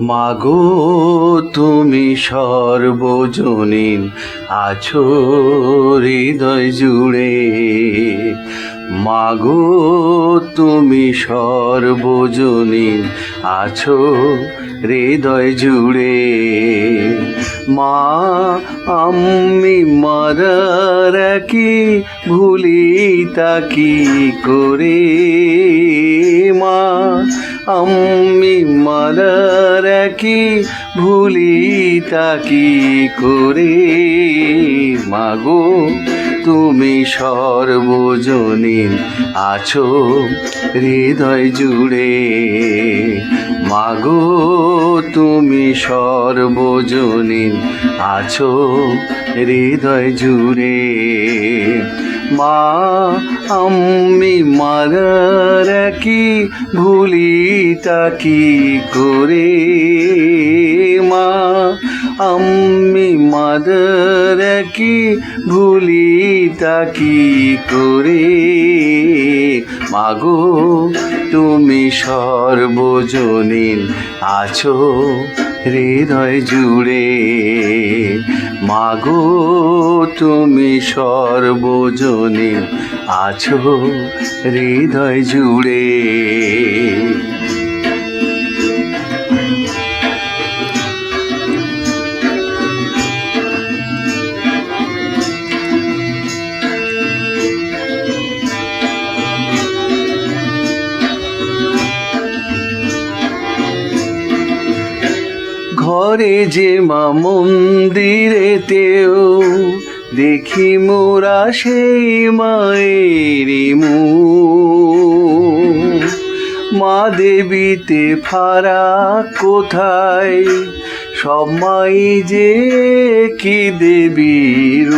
মাগো, তুমি সর্বজনীন আছো হৃদয় জুড়ে। মাগো, তুমি সর্বজনীন আছো হৃদয় জুড়ে। মা, আমি মারার কি ভুলি তাকি করে? মা আমি মারার কি ভুলি তাকি করে। মাগো, তুমি সর্বজনীন আছো, হৃদয় জুড়ে। মাগো, তুমি সর্বজনীন আছো, হৃদয় জুড়ে। মা, আমি মারার কি ভুলি তাকি করে? মা, আমি মাদার কি ভুলি তাকি করে? মাগো, তুমি সর্বজনীন আছো, হৃদয় জুড়ে। মাগো তুমি সর্বজনে আছো হৃদয় জুড়ে। ঘরে যে মা মন্দিরেতেও দেখি মোরা সেই মায়ের। মা দেবীতে ফারা কোথায় সব মাই যে কি দেবীর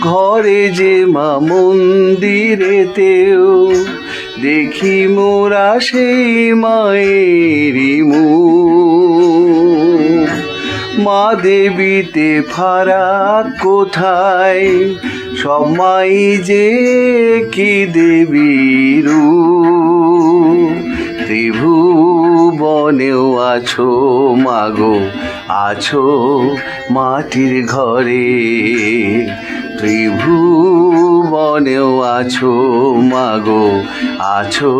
ঘরে যে মা মন্দিরেতেও দেখি মোরা সেই মায়েরই মুখ। মা দেবীতে ফারাক কোথায়? সবাই যে কি দেবীর ত্রিভুবনেও আছো মাগো, আছো মাটির ঘরে। ত্রিভুবনেও আছো মাগো, আছো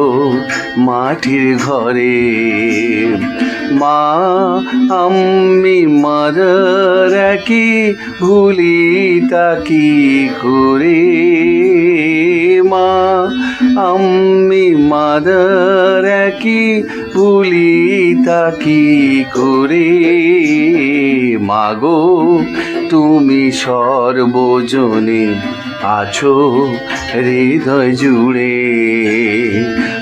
মাটির ঘরে। মা আমি মাদার কি ভুলি তাকি করে? মা আমি মাদার কি ভুলি তাকি করে? মাগো, তুমি সর্বজনীন আছো হৃদয় জুড়ে।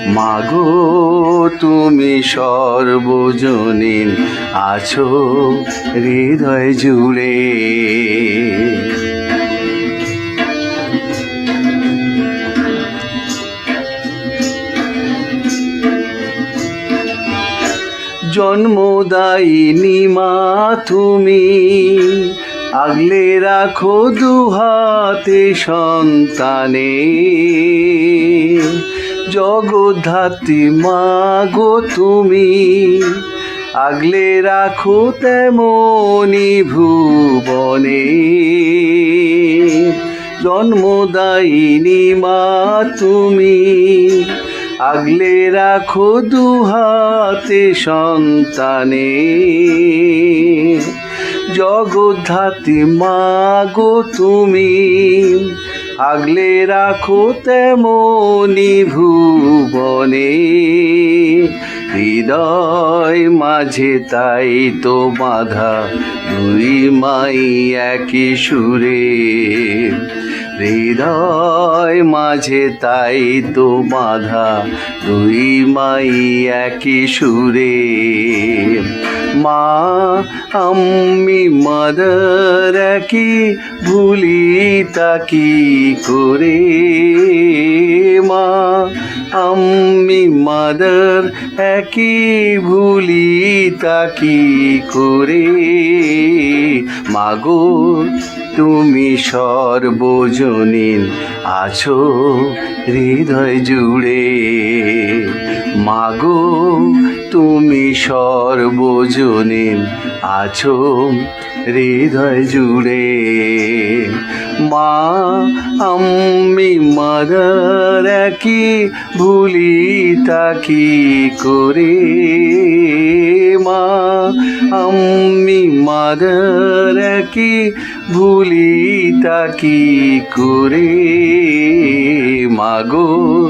মাগো তুমি সর্বজনীন আছো হৃদয় জুড়ে। জন্মদায়িনী মা তুমি আগলে রাখো দুহাতে সন্তানে। জগদ্ধাত্রী মা গো তুমি, আগলে রাখো তেমনি ভুবনে। জন্মদায়িনী মা তুমি, আগলে রাখো দুহাতে সন্তানে। জগদ্ধাত্রী মা গো তুমি। আগলে রাখো তেমনি ভুবনে। হৃদয় মাঝে তাই তো বাধা, দুই মাই একই সুরে। হৃদয় মাঝে তাই তো বাধা, দুই মাই একই সুরে। মা, আমি মাদার কি ভুলি তাকি করে? মা, আমি মাদার একই ভুলি তাকি করে? মাগো, তুমি সর্বজনীন আছো হৃদয় জুড়ে। মাগো, তুমি সর্বজনীন আছো, হৃদয় জুড়ে। মা, আমি মাদার কি ভুলি তাকি করে? মা, আমি মাদার কি ভুলি তাকি করে? মাগো